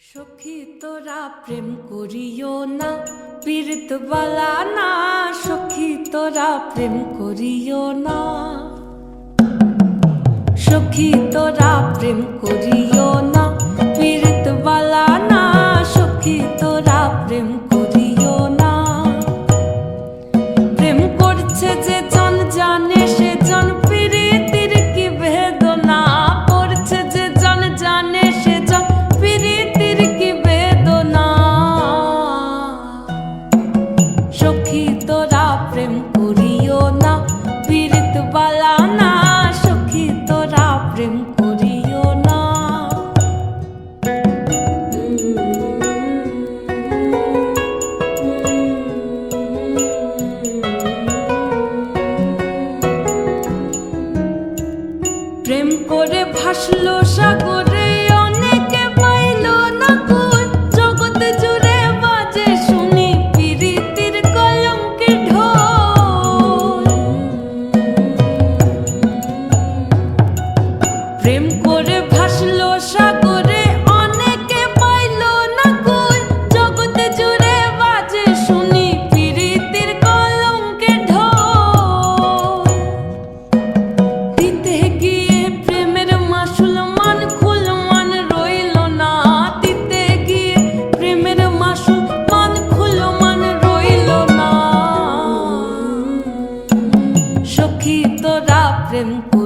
সখী তোরা প্রেম করিও না পীরতবালা না। সখী তোরা প্রেম করিও না। সখী তোরা প্রেম করিও হাসলো up and